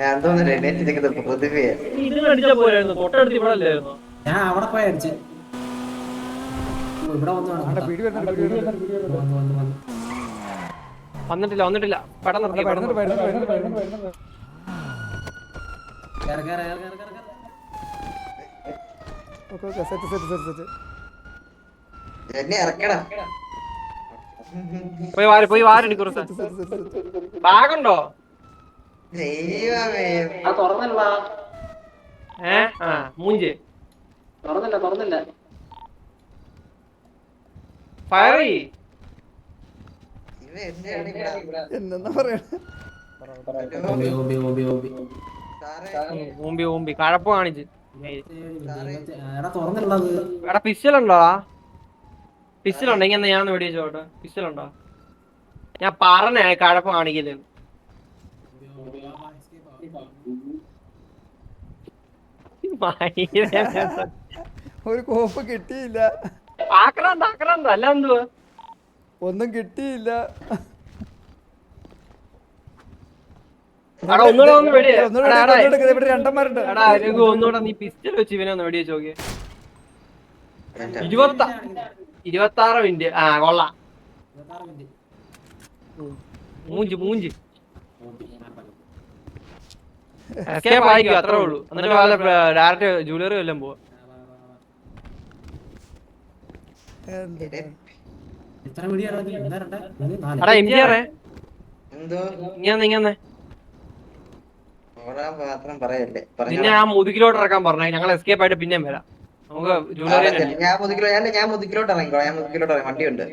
ഞാൻ തോന്നുന്നു എണീറ്റിരിക്കുന്നത് പ്രതിഭയെ ഇതിന് അടിച്ചാ പോരായിരുന്നു. തൊട്ടടുത്ത് ഇവിടെ അല്ലായിരുന്നു? ഞാൻ അവിടെ പോയി അടിച്ച്. ഇവിടെ വന്നു പിടി പിടി വന്നിട്ടില്ല വന്നിട്ടില്ല. കേറ് കേറ് കേറ്. Okay okay set set set set എന്നെ ഇറക്കടാ പോയി വാര് പോയി വാരടി കുറച്ച്. ബാഗുണ്ടോ? ദൈവമേ. ആ തുറന്നല്ല ഏ? ആ മൂഞ്ച്. തുറന്നില്ല തുറന്നില്ല. ഫയർ ചെയ്യ് പറയണേ? ഊമ്പി ഊമ്പി കഴപ്പ് കാണിച്ച്. എടാ തുറന്നില്ല എടാ പിസ്റ്റൽ ഉണ്ടോ പിസ്റ്റൽ ഉണ്ടെങ്കിൽ എന്നാ ഞാൻ വെടി വെച്ചോട്ടെ പിസ്റ്റലുണ്ടോ ഞാൻ പറഞ്ഞ കഴപ്പ കാണിക്കൽ ഒരു കോപ്പ് കിട്ടിയില്ല. ആക്രാന്ത ആക്രാന്ത അല്ല എന്തുവാ? ഒന്നും കിട്ടിയില്ല. ഒന്നുകൂടെ നീ പിസ്റ്റൽ വെച്ച് ഇവനെ ഒന്ന് വെടി വെച്ച് നോക്കിയേ ഇരുപത്ത ഇരുപത്തി ആറ് മിനിറ്റ് ആ കൊള്ളാം. മൂഞ്ച് മൂഞ്ച്. എസ്കേപ്പ് ആയിരിക്കും അത്രേ ഉള്ളൂ. എന്നിട്ട് ഡയറക്റ്റ് ജൂവലറി വല്ലതും പോവാ. എടാ എം ജി ആറേ. നിന്നെ ആ മുതുകിലോട്ട് ഇറക്കാൻ പറഞ്ഞു. ഞങ്ങൾ എസ്കേപ്പ് ആയിട്ട് പിന്നെയും വരാം. നമുക്ക് ഞാൻ ഞാൻ ഞാൻ ഇറങ്ങിക്കോ ഞാൻ ഇറങ്ങി. വണ്ടിയുണ്ട്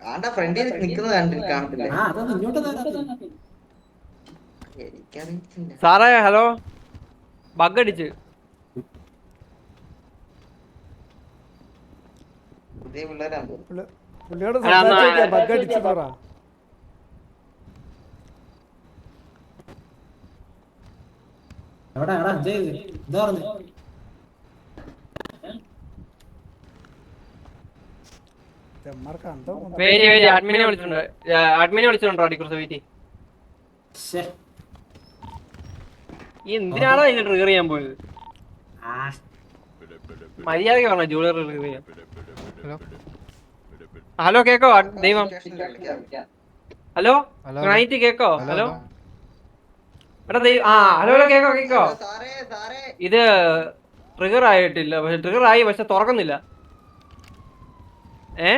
ആണ്ട ഫ്രണ്ടിൽ കണ്ടില്ല കാണത്തില്ലേ? സാറേ ഹലോ? ബഗ് അടിച്ച്. പുതിയ പിള്ളേരാണ്. ബഗ് അടിച്ചു പറ. എവിടെ എടാ അജയ് എന്താ പറഞ്ഞു തെമ്മാർ കണ്ടോ വേരി വേരി അഡ്മിനെ വിളിച്ചിട്ടുണ്ട്. അഡ്മിനെ വിളിച്ചിട്ടുണ്ടോ അടിക്കുറച്ച് വെയിറ്റ് ശ്ശേ. ഈ എന്തിനാണോ അതിന് ട്രിഗർ ചെയ്യാൻ പോയത്? ആ. മര്യാദയ്ക്ക് പറഞ്ഞ ജൂളിയർ ട്രിഗർ ചെയ്യാൻ. ഹലോ. കേക്കോ? ദൈവം. ഹലോ? നൈറ്റ് കേക്കോ? ഹലോ. എടാ ദൈവം ആ ഹലോ ഹലോ കേക്കോ കേക്കോ. ഇത് ട്രിഗർ ആയിട്ടില്ല പക്ഷെ ട്രിഗർ ആയി പക്ഷെ തുറക്കുന്നില്ല. ഏ?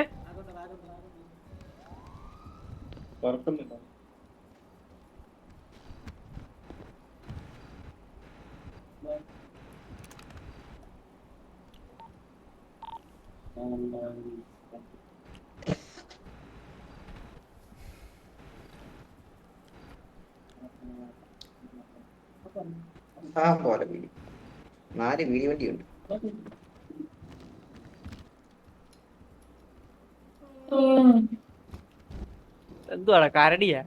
ആ പോലെ വീടി നാല് വീടി വണ്ടിയുണ്ട് എന്തുവാടാ കരടിയാ?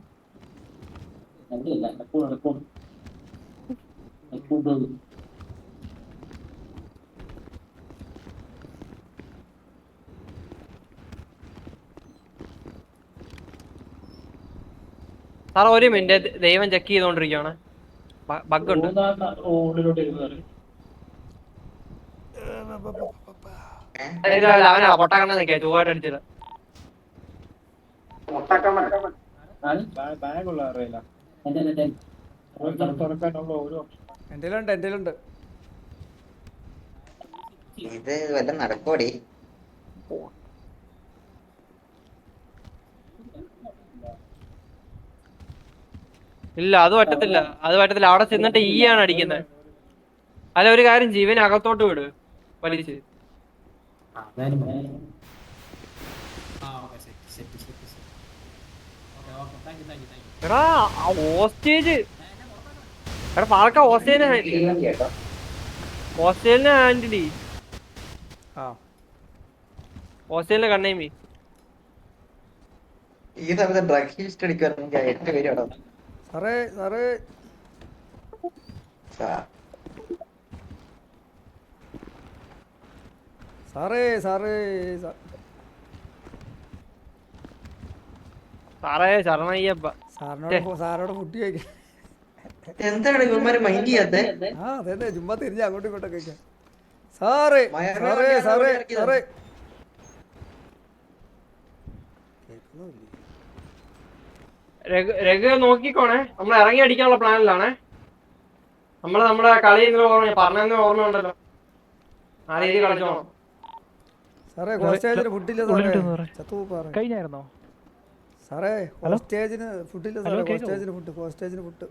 സാറേ ഒരു മിനിറ്റ്. ദൈവം ചെക്ക് ചെയ്തോണ്ടിരിക്കുകയാണ് ബഗ് ഉണ്ട് അവനാ പൊട്ടാക്കണ്ണ നിക്കാ ചൂവായിട്ട് അടിച്ചത് എന്റേലുണ്ട് എന്റേലുണ്ട്. ഇത് വല്ല നടക്കോടി. ഇല്ല അത് പറ്റത്തില്ല. അത് പറ്റത്തില്ല. അവിടെ ചെന്നിട്ട് ഈ ആണ് അടിക്കുന്നത് അല്ല ഒരു കാര്യം ജീവൻ അകത്തോട്ട് വിട്. വലിച്ച്. എടാ ഹോസ്റ്റേജ്. എടാ പാർക്ക ഹോസ്റ്റേജിനെ കണ്ണേമി ഈ സമയത്ത് ഡ്രഗ് ഹിസ്റ്റ് അടിക്കുവാണെങ്കിൽ എട്ട് പേര് അവിടെ. സാറേ സാറേ. സാറേ സാറേ സാറേ ശരണയ്യപ്പ. സാറിനോട് സാറോട് കുട്ടി ചോദിക്കാം. എന്താണ് ഇവന്മാര് മൈൻഡ് ചെയ്യാത്തെ? ആ അതെ ചുമ്മാ തിരിഞ്ഞ് അങ്ങോട്ടും ഇങ്ങോട്ടൊക്കെ സാറേ സാറേ സാറേ സാറേ. രഘു നോക്കിക്കോണേ. നമ്മൾ ഇറങ്ങി അടിക്കാനുള്ള പ്ലാനിലാണ്. നമ്മൾ നമ്മുടെ കളി ഇന്നലെ ഓർമ്മ പറഞ്ഞു ഓർമ്മ ഉണ്ടല്ലോ. ആ രീതി കളിച്ചോണം സാറേ ഹോസ്റ്റേജിന് ഹോസ്റ്റേജിന് ഫുഡ് ഹോസ്റ്റേജിന് ഫുഡ്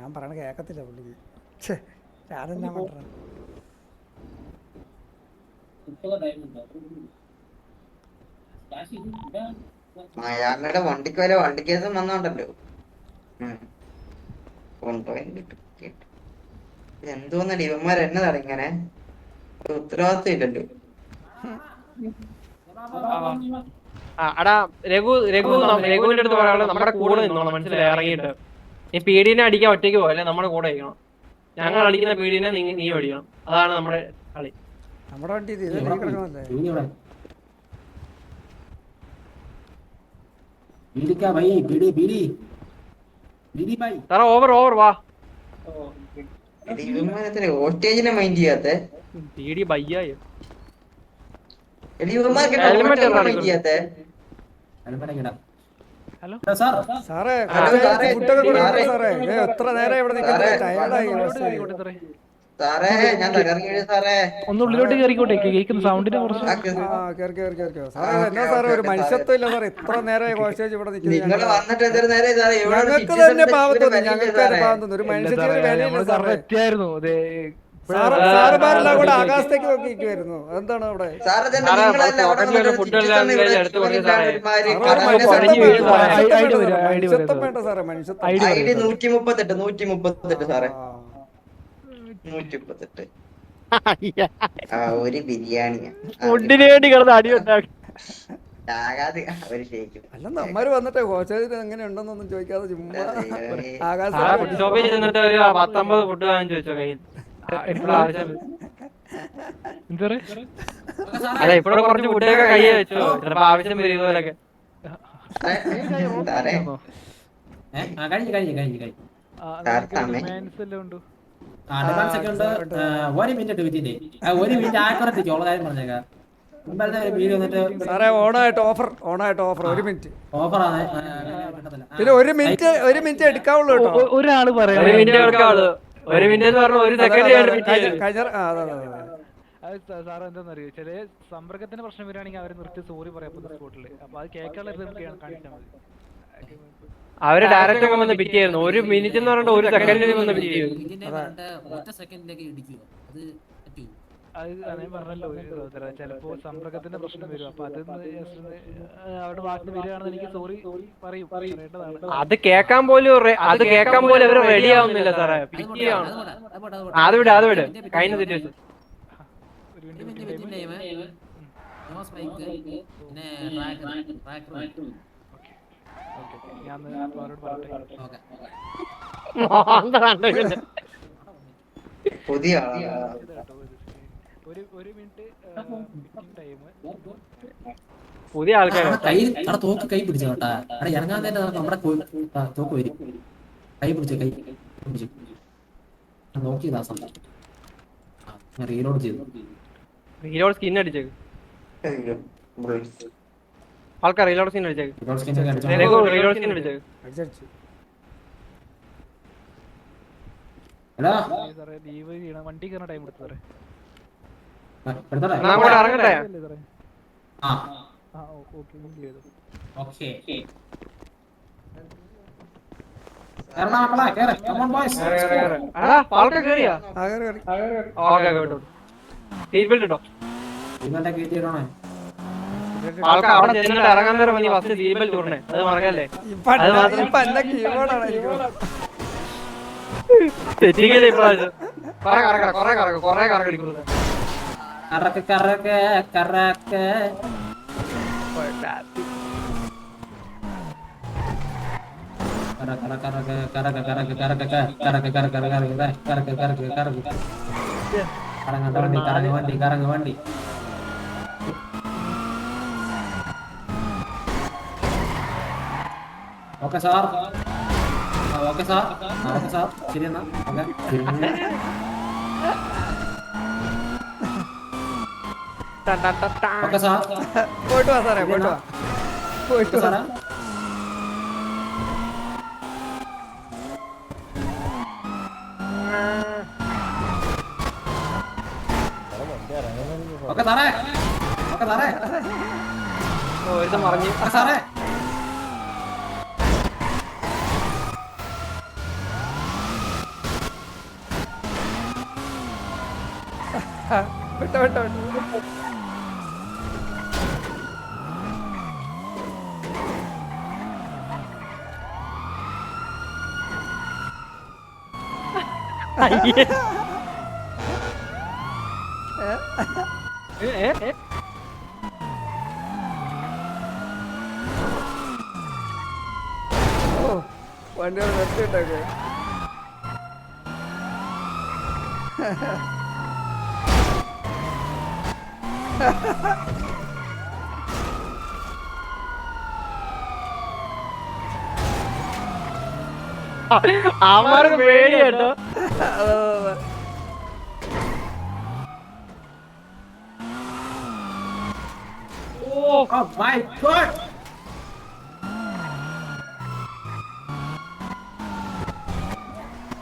ഞാൻ പറയണ കേക്കത്തില്ല പുള്ളിക്ക്. ഞാനെന്നാ പറഞ്ഞത് മയാറിന്റെ വണ്ടിക്ക് വരെ വണ്ടി കേസും വന്നോണ്ടല്ലോ. എന്തോന്നടി ഇവന്മാർ എന്നതാണ് ഇങ്ങനെ? ഒരു ഉത്തരവാദിത്വം ഇല്ലല്ലോ. ആ രഘു രഘു രഘുവിന്റെ അടുത്ത് പറയാനുള്ളത് നമ്മുടെ കൂടെ നിന്നോണം മനസ്സിലായി? ഇറങ്ങിയിട്ട്. ഈ പീഡീനെ അടിക്കാൻ ഒറ്റയ്ക്ക് പോകല്ലേ നമ്മുടെ കൂടെ അടിക്കണം ഞങ്ങൾ അടിക്കുന്ന പീഡിനെ നീ നീ അടിക്കണം. അതാണ് നമ്മുടെ കളി. നമ്മുടെ വണ്ടി बीड़ी क्या भाई बीड़ी बीड़ी बीड़ी भाई സാറേ ഓവർ ഓവർ വാ ഇവന്മാരെത്ര ഹോസ്റ്റേജിനെ മൈൻഡ് ചെയ്യാത്തെ? പീടി ബയ്യായി എടി ഇവന്മാർക്ക് Helmet ഇടാൻ മൈൻഡ് അറിയില്ല. ചെയ്യാത്തെ? ഹെൽമെറ്റ് ഇടാം. Hello sir. സാറേ കുറച്ച് നേരത്തെ ഫുഡൊക്കെ കൊടുക്കണം സാറേ. ദേ എത്ര നേരം ഇവിടെ നിൽക്കുന്നത്? ടയർഡായി സാറേ. സാറേ ഞാൻ സാറേ ഒന്ന് ഉള്ളിലോട്ട് കേൾക്കുന്ന സൗണ്ടിന് കുറച്ച് ആ, കേ- ആ കേറി കേറി കേറി കേറി. സാറേ എന്നാ സാറേ ഒരു മനുഷ്യത്വം ഇല്ല സാറേ ഇത്ര നേരമായി ഹോസ്റ്റേജ് ഇവിടെ നിങ്ങൾ നിൽക്കുന്നത് വന്നിട്ട് എത്ര നേരം സാറേ ഇവിടെ ഞങ്ങൾക്ക് citizen തന്നെ ന്റെ പാവം ഇവർ തോന്നി ഞങ്ങൾക്ക് തന്നെ സാറേ? പാവം തോന്നി ഒരു വിലയില്ല സാറേ എത്തിയായിരുന്നു അതെ സാറ് സാറുമാരെല്ലാം കൂടെ ആകാശത്തേക്ക് നോക്കി നിൽക്കുമായിരുന്നു എന്താണ് അവിടെ സാറേ തന്നെ സാറേ, നിങ്ങളല്ല അവിടെ എല്ലാം ഇവിടെ എടുത്ത് കൊടുക്ക് സാറേ. മനുഷ്യത്വം വേണ്ട, വീഴും സാറേ. മനുഷ്യത്വം വരും, സാറേ, ഐഡി മനുഷ്യത്വം വരും. വേണ്ട സാറേ മനുഷ്യത്വം ഐഡി ഐ ഡി പറയൂ. നൂറ്റി മുപ്പത്തെട്ട് നൂറ്റി മുപ്പത്തെട്ട് സാറേ ആ. നൂറ്റി മുപ്പത്തെട്ട് ആ ഒരു ബിരിയാണിയാ. ആ, ഫുഡിന് വേണ്ടി കിടന്ന് അടി ഉണ്ടാക്കി. ആകാതെ ഒരു ഷേക്കും അല്ല നമ്മര് വന്നിട്ട് ഹോസ്റ്റലിൽ എങ്ങനെ ഉണ്ടെന്നൊന്നും ചോദിക്കാതെ ചുമ്മാ ഫുഡ് ഷോപ്പിൽ ചെന്നിട്ട് ഒരു പത്തൊമ്പത് ഫുഡ് വാങ്ങാൻ ചോദിച്ചോ കയ്യിൽ? ഇപ്പോഴും ആവശ്യം? എന്താ അല്ല ഇപ്പോഴും കുറച്ച് ഫുഡൊക്കെ കയ്യിൽ വെച്ചോ. ചിലപ്പോ ആവശ്യം വരും ഇതുപോലൊക്കെ. കഴിഞ്ഞു കഴിഞ്ഞു കഴിഞ്ഞു കഴിഞ്ഞു താർത്താമേ. എല്ലാം ഉണ്ട് ആ അഡ്വാൻസ് ഒക്കെ ഉണ്ട് ഒരു മിനിറ്റ് വിറ്റിന്റെ ഒരു മിനിറ്റ് ആക്കറത്തേക്ക് ഉള്ള കാര്യം പറഞ്ഞേക്കാം. മുമ്പത്തെ ഒരു വീഡിയോ വന്നിട്ട് സാറേ ഓണായിട്ട് ഓഫർ ഓണായിട്ട് ഓഫർ ഒരു മിനിറ്റ് ഓഫറാണ് പിന്നെ ഒരു മിനിറ്റ് ഒരു മിനിറ്റ് എടുക്കാവുള്ളൂ കേട്ടോ. ഒരാൾ പറയാം. ഒരു മിനിറ്റ് എടുക്കാളൂ ഒരു മിനിറ്റ് പറഞ്ഞ ഒരു സെക്കൻഡ്. കഴിഞ്ഞ അതെ എന്താണെന്നറിയോ ചില സമ്പർക്കത്തിന് പ്രശ്നം വരികയാണെങ്കിൽ അവർ നിർത്തി സോറി പറയാം സ്പോട്ടിൽ അപ്പൊ അത് കേൾക്കാനുള്ള കാണിച്ചാൽ മതി. അവർ ഡയറക്റ്റ് വന്ന് ബിറ്റ് ചെയ്യുന്നു ഒരു മിനിറ്റ് എന്ന് പറഞ്ഞിട്ട് ഒരു സെക്കൻഡിൽ വന്ന് ബിറ്റ് ചെയ്യും അത്. പറഞ്ഞല്ലോ ചിലപ്പോ സമ്പർക്കത്തിന്റെ പ്രശ്നം വരും. അത് അവിടെ എനിക്ക് സോറി പറയും. അത് പോലും അത് കേക്കാൻ പോലും അവർ റെഡി ആവുന്നില്ല സാറേ. പിക്ക് ചെയ്യാണ് അത് വിട് അത് വിട്. കഴിഞ്ഞ സിറ്റുവേഷൻ പിന്നെ ട്രാക്ക് പുതിയ പുതിയ ആൾക്കാർ തോക്ക് കൈ പിടിച്ചു കേട്ടാ. ഇറങ്ങാൻ തന്നെ നമ്മുടെ തോക്ക് വരും. കൈ പിടിച്ചു കൈ പിടിച്ചു. നോക്കിയതാ സംഭവം. റീലോഡ് ചെയ്തു. റീലോഡ് സ്കിൻ അടിച്ചേക്ക്. ആൾക്കാർ റീലോഡ് സീൻ റീലോഡ് സീൻ അടിച്ചേക്ക്. വണ്ടി okay time okay. Okay okay കേറിയാ അവിടെ ചെന്നിട്ട് ഇറങ്ങാൻ നേരം ഫസ്റ്റ് സീറ്റ് ബെൽറ്റ് അത് മറക്കല്ലേ അത് മാത്രം തെറ്റിക്കല്ലേ ഇപ്രാവശ്യം കൊറേ കറക്കട കൊറേ കറക്ക കൊറേ കറക്കടിക്കുന്നത് കറക്ക് കറക്ക് കറക്ക് കറങ്ങ വണ്ടി കറങ്ങ വണ്ടി okay sir. Okay sir. Okay sir. ശരി എന്നാ. ഓക്കെ. Okay sir. പോയിട്ട് വാ സാറേ പോയിട്ട് വാ. സാറേ. ഓക്കെ സാറേ. ഓക്കെ സാറേ. മറിഞ്ഞു. മറിഞ്ഞ് 갔다 갔다 아 이게 에? 에? 어, 완전 맞춘다고 Amar beri ada. Oh my god.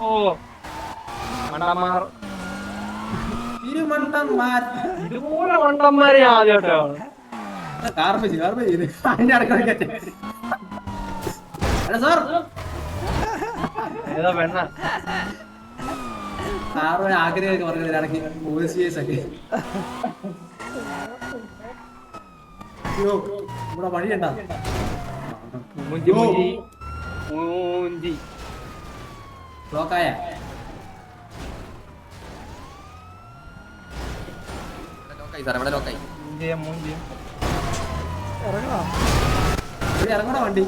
Oh. Mana amar. ഇരുമണ്ടന്മാർ ഇതുപോലെ മണ്ടന്മാരെ ആദ്യമായിട്ടാണ് കാർബേജ് കാർബേജ് ഇത് അതിന്റെ അടുക്കളക്കട്ടെ അല്ല സാർ ഏതാ പെണ്ണ? സാറ് ആഗ്രഹമൊക്കെ പറഞ്ഞത് ഇടയ്ക്ക് പോലീസ് ഒക്കെ. അയ്യോ ഇവിടെ വഴിയുണ്ട ബ്ലോക്കായ മൂഞ്ചി ഇറങ്ങണോ ഇവിടെ ഇറങ്ങണ? വണ്ടി?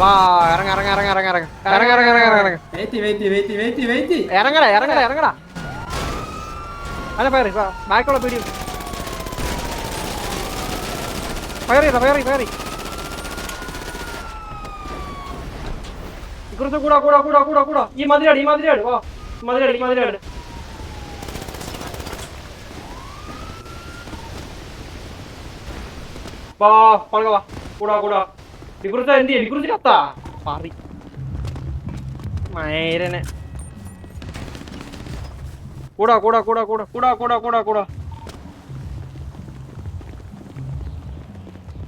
വാ ഇറങ്ങ ഇറങ്ങ ഇറങ്ങ ഇറങ്ങ ഇറങ്ങ. ഇറങ്ങ ഇറങ്ങ ഇറങ്ങ ഇറങ്ങ wait wait wait wait wait ഇറങ്ങടാ ഇറങ്ങടാ ഇറങ്ങടാ. അല്ല ഫയറി ബാക്കുള്ള പീടി. ഫയറി ഫയറി ഫയറി കുറച്ച് കൂടാ കൂടാ കൂടാ കൂടാ കൂടാ ഈ മതിരാട് ഈ മതിരാട് വാ. മതിരാട് ഈ മതിലാട്. വാ പഴക വാ. കൂടാ കൂടാ. ഡിക്കുറിച്ച എന്ത് ചെയ്യും? ഡിക്കുറിച്ച് കത്താ പാറി. മയരനെ കൂടാ കൂടാ കൂടാ കൂടാ. കൂടാ കൂടാ കൂടാ കൂടാ.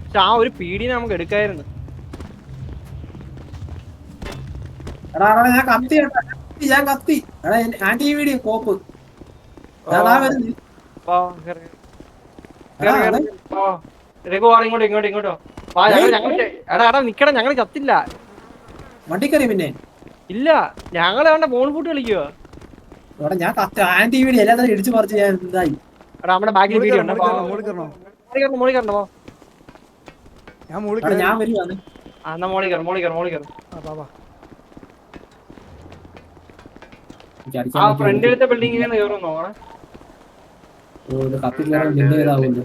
പക്ഷെ ആ ഒരു പീഡിനെ നമുക്ക് എടുക്കായിരുന്നു. എടാ എടാ ഞാൻ കത്തി കേട്ടാ. കത്തി, ഞാൻ കത്തി. എടാ ആന്റി വീഡിയോ കോപ്പ് ഞാൻ ദാ വരുന്നു. രഘു വാ ഇങ്ങോട്ടോ ഇങ്ങോട്ടോ വാ ഞങ്ങൾ എടാ എടാ നിക്കടാ ഞങ്ങൾ ചത്തില്ല. വണ്ടി പിന്നെ? ഇല്ല ഞങ്ങൾ അവന്റെ ബോൾ പൂട്ട് കളിക്കുക ഞാൻ ഞാൻ ആന്റി വീഡിയോ എല്ലാത്തിനും ഇടിച്ചു പറിച്ച് ഞാൻ ഇതായി. എടാ നമ്മുടെ വീഡിയോ ഉണ്ട്. മോളി കയറണോ പോ ഞാൻ മോളി ഞാൻ വരുവാണ് ആ എന്നാ മോളി കയറും മോളി ആ വാ വാ. ആ ഫ്രണ്ടിലത്തെ ബിൽഡിംഗ് ഇങ്ങനെ കയറുന്നോ ഓ ഇത് കത്തില്ലാതെ നിന്നേതാവുമല്ലോ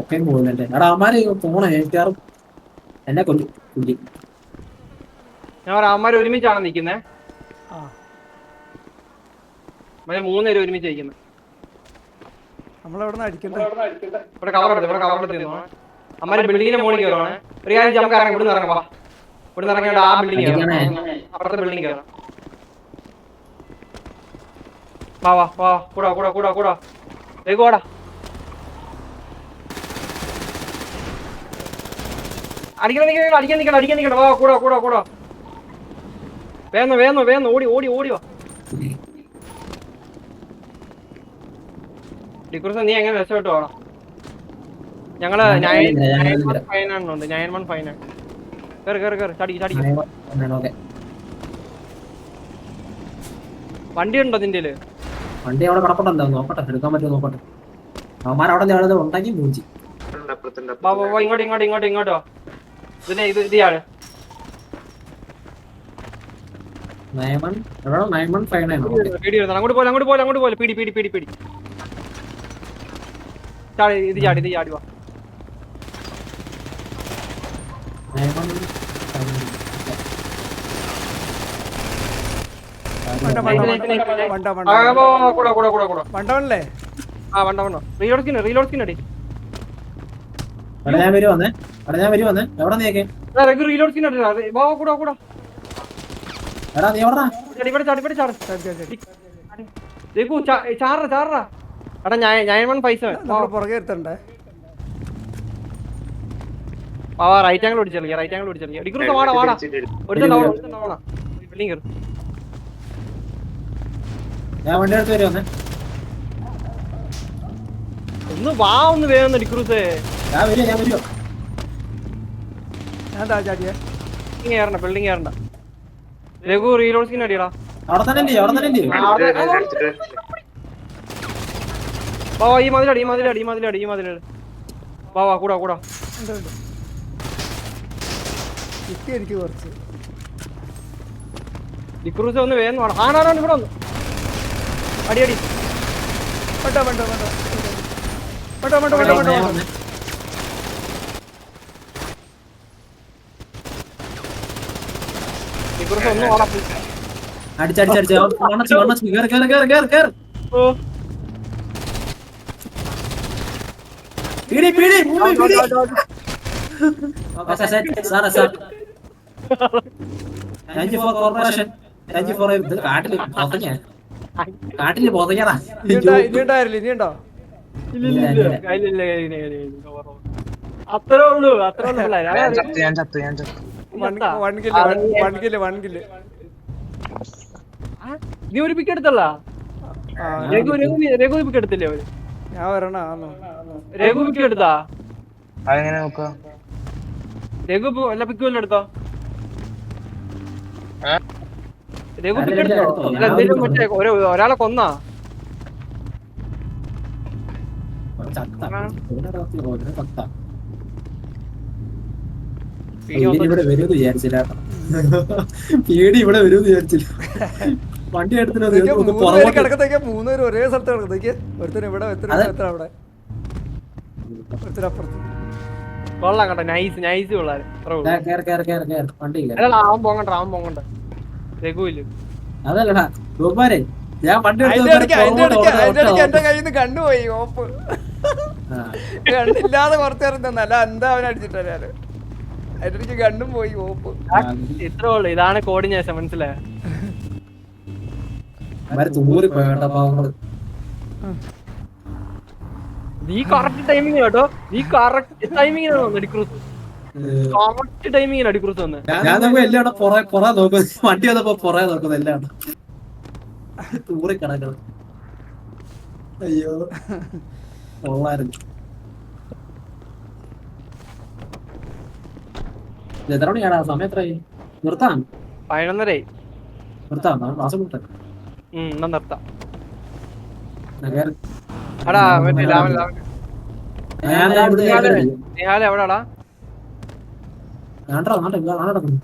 ഒക്കെ പോകുന്നുണ്ട്. എടാ അമ്മാരെ പോണേ ഏറ്റാറും എന്നെ കൊല്ലു കുല്ലി ഞാൻ പറയാം അവന്മാർ ഒരുമിച്ചാണ് നിൽക്കുന്നേ? ആ. അവർ മൂന്നുപേരും ഒരുമിച്ച് നിൽക്കുന്നത് നമ്മളെവിടെ നിന്ന് അടിക്കണ്ടേ? ഇവിടെ കവർ എടുത്ത്? ഇവിടെ കവർ എടുത്ത്? അമ്മമാര് ബിൽഡിങ്ങിന്റെ മുകളിൽ കയറുവാണ് ഒരു കാര്യം നമുക്ക് ഇറങ്ങാം. ഇവിടുന്ന് ഇറങ്ങാം വാ. ഇവിടുന്ന് ഇറങ്ങിയിട്ട് ആ ബിൽഡിംഗ്. അപ്പുറത്തെ ബിൽഡിംഗ് കയറാം വാ വാ വാ. കൂടാ കൂടാ കൂടാ കൂടാ. വേഗം വാടാ. അടിക്കാൻ നിൽക്കണം അടിക്കാൻ നിൽക്കണം അടിക്കാൻ നിൽക്കണം വാ കൂടാ കൂടാ കൂടാ. ഓടി ഓടി ഓടി വാ. നീ എങ്ങനെ രക്ഷപ്പെട്ടു പോകണം ഞങ്ങൾ nine nine. One five nine ഉണ്ട്. നയൻ വൺ ഫൈവ് നയൻ കയറി കയറി കയറി ചടി ചടി. വണ്ടി ഉണ്ടോ നിന്റെ വണ്ടി അവിടെ കിടപ്പുണ്ടോ. നോക്കട്ടെ? എടുക്കാൻ പറ്റുമോ നോക്കട്ടെ? അവന്മാരവിടെ ഉണ്ടെങ്കിൽ മൂഞ്ചി ഇങ്ങോട്ട് ഇങ്ങോട്ട് ഇങ്ങോട്ട് ഇങ്ങോട്ടോ ഇതിന്റെ ഇത് ഇതാണ് അങ്ങോട്ട് പോലെ അങ്ങോട്ട് പോലെ അങ്ങോട്ട് പോലെ പിടി പിടി പിടി പിടി. ചാടി ഇത് ചാടി ഇത് ചാടി വാ. വണ്ടവണല്ലേ ആ വണ്ടവണോ റീലോഡ് സ്കിൻ റീലോഡ് സ്കിൻ അടി. ഞാൻ വരുവാന്നേ ഞാൻ വരുവാന്നേ എവിടെ നീക്കെ റെഗു റീലോഡ് സ്കിൻ അടി വാ കൂടെ കൂടെ. എടാ നീ എവിടാ ചാട്. രഘു ചാറ ചാറ എടാ ഞാൻ ഞാൻ വൺ പൈസ പുറകെ റൈറ്റ് ആംഗിൾ റൈറ്റ് ആംഗിൾ വാടാ വാടാ. ബിൽഡിംഗ് കയറി. ഞാൻ വണ്ടി എടുത്ത് വരുവാന്നേ ഒന്ന് വാ ഒന്ന് വേഗം ഡിക്രൂസേ ഞാൻ വരുമോ ഞാൻ വരുവാ ഞാൻ താ ചാടിയേ. ബിൽഡിംഗ് കയറണ്ട ബിൽഡിംഗ് കയറണ്ട. രഘു റീലോഡ് സ്കിൻ അടിയടാ. അവിടെ തന്നെ അവിടെ തന്നെ വാ വാ ഈ മതിലടി ഈ മതിലടി ഈ മതിലടി ഈ മതിലടി വാ വാ കൂടാ കൂടാ. കിട്ടി എനിക്ക് കുറച്ച്. ഡിക്രൂസ് ഒന്ന് വേഗം വേണം ആണാണോ ഇവിടെ വന്നു. അടി അടി. വണ്ട വണ്ട വണ്ട വണ്ട വണ്ട വണ്ട വണ്ട ഞാൻ വണ്ട വന്നേ. ഡിക്രൂസ് ഒന്ന് വാടാ അടിച്ചടിച്ചടിച്ച് വണ്ണച്ച് വണ്ണച്ച് കേറ് കേറ് കേറ് കേറ് കേറ് ഓ പീടി പീടി പീടി set sir thank you for corporation thank you for ഇത് കാട്ടിൽ പൊതഞ്ഞ കാട്ടിൽ കയ്യിലില്ല അത്രേ ഉള്ളൂ അത്രേ ഉള്ളൂ ഞാൻ ചത്തു ഞാൻ ചത്തു ഞാൻ ചത്തു വൺ ഇതെന്താ? One kill one- one kill നീ ഒരു പിക്ക് എടുത്തല്ല രഘു രഘു രഘു പിക്ക് എടുത്തില്ലേ അവർ? ഞാൻ വരണോ രഘു പിക്ക് എടുത്താ? അതെങ്ങനെ രഘു വല്ല പിക്ക് വല്ല എടുത്തോ? രഘു പിക്ക് എടുത്തോ. അല്ല മറ്റേ ഒരാളെ കൊന്നാ? ചത്ത. ഇവിടെ പീടി ഇവിടെ വരുമെന്ന് വിചാരിച്ചില്ല. പീടി ഇവിടെ വരുമെന്ന് വിചാരിച്ചില്ല. വണ്ടി എടുത്തിട്ട് ഇതൊക്കെ ഒന്ന് മൂന്ന് പേര് മൂന്ന് പേര് ഒരേ സ്ഥലത്ത് കിടക്കത്തേക്ക്. ഒരുത്തൻ ഇവിടെ. അവിടെ? ഒരുത്തരപ്പുറത്ത് കൊള്ളാം കേട്ടോ നൈസ് നൈസ് അവൻ പോകണ്ട അവൻ പോകണ്ട. അതല്ലടാ ഗോപാലേ ഞാൻ വണ്ടി എന്റെ കയ്യിൽ നിന്ന് കണ്ടുപോയി ഓപ്പ്. ആ. കണ്ടില്ലാതെ കുറച്ച് നേരം തന്നെ അല്ല എന്താ അവൻ അടിച്ചിട്ടാ അതിന്റെ കണ്ണും പോയി ഓപ്പ്. ഇത്രേ ഉള്ളൂ. ഇതാണ് കോർഡിനേഷൻ മനസ്സിലായോ? നീ കറക്റ്റ് ടൈമിങ് കേട്ടോ. നീ കറക്റ്റ് ടൈമിങ്ങിനാണ് വന്നത് ഡിക്രൂസ് കറക്റ്റ് ടൈമിങ്ങിനാണ് അടിക്രൂസ് വന്നത് ഞാൻ നോക്കുമ്പോ എല്ലാം പുറകെ പുറകെ നോക്കും. വണ്ടി വന്നപ്പോ പുറകെ നോക്കുന്നത് എല്ലാം തൂറി കിടക്കണം. അയ്യോ. കൊള്ളായിരുന്നു. എത്ര മണിയാടാ സമയം എത്രയായി? നിർത്താം. പതിനൊന്നരയായി. നിർത്താം. മാസം ഉം എന്നാ നിർത്താം. മറ്റേ ലാവൻ ലാവൻ. നിഹാല എവിടാടാ? നാട്ടെ, നടക്കുന്നു.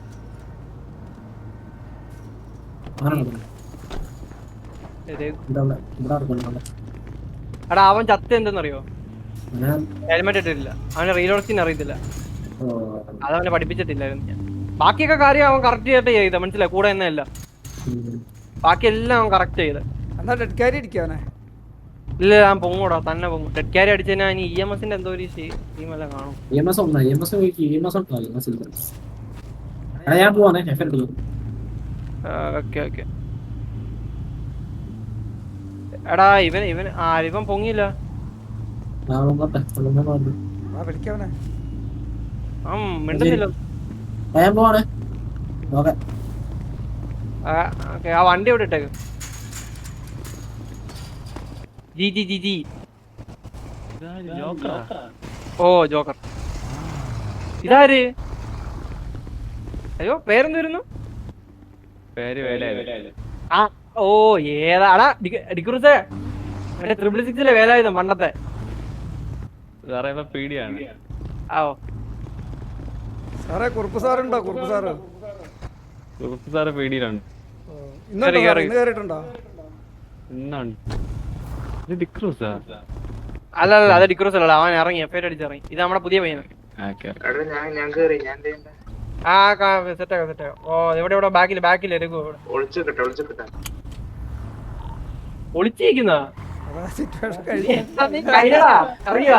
എടാ അവൻ ചത്ത എന്തെന്നറിയോ? ഞാൻ ഹെൽമെറ്റ് ഇട്ടിട്ടില്ല. അവന് റീലോഡ് സീൻ അറിയത്തില്ല. അതവനെ പഠിപ്പിച്ചിട്ടില്ലായിരുന്നു ഞാൻ. ബാക്കിയൊക്കെ കാര്യം അവൻ കറക്റ്റ് ചെയ്തിട്ട് ചെയ്ത മനസ്സിലായി? കൂടെ എന്നല്ല ഉം. ബാക്കി എല്ലാം അവൻ കറക്റ്റ് ചെയ്ത്. എന്നാ ഡെഡ് കാരി ഇരിക്കാവനെ ഇല്ല ഞാൻ പൊങ്ങൂടാ തന്നെ പൊങ്ങും. ഡെഡ് ക്യാരി അടിച്ചതിനാ ഇനി ഇ എം എസിന്റെ എന്തോ ഒരു ടീമെല്ലാം കാണും. ഉണ്ടോ? EMS ചോദിക്ക്, EMS ഉണ്ടോ? EMS ഇല്ല. എടാ, ഞാൻ പോവാണേ എഫ് എൽ ഓക്കെ ഓക്കെ. എടാ ഇവൻ ഇവൻ ആ ഇവൻ പൊങ്ങിയില്ല. ആ വിളിക്കാവനെ ഞാൻ പോവാണേ. ആ, വണ്ടി എവിടെ ഇട്ടേക്ക്? G G G G. ഓ ജോക്കർ. ഇതാര്? അയ്യോ പേരെന്ത് വരുന്നു? ആ ഓ ഏതാടാ ഡിക്രൂസേ മറ്റേ ത്രിപിൾ സിക്സിലെ വേലായുധം പണ്ടത്തെ. പേടിയാണ് ആ ഓ. സാറേ കുറുപ്പ് സാറുണ്ടോ കുറുപ്പ് സാറ്. കുറുപ്പ് സാറ് പേടിയിലാണ്. ഇന്ന് കയറിയിട്ടുണ്ടോ എന്നാണ് ഇത് ഡിക്രൂസാ അല്ല അല്ല അത് ഡിക്രൂസ് അല്ല അവൻ ഇറങ്ങി എഫ് ഐ അടിച്ചിറങ്ങി. ഇത് നമ്മുടെ പുതിയ പയ്യൻ. ഓക്കെ എടാ ഞാൻ ഞാൻ കേറി ഞാൻ എന്ത് ചെയ്യണ്ടേ? ആ സെറ്റാക്കാം സെറ്റാക്കാം ഓ ഇവിടെ ഇവിടെ ബാക്കിൽ ബാക്കിൽ രഘു ഇവിടെ ഒളിച്ചിരിക്കുന്ന കഴിഞ്ഞടാ അറിയാ?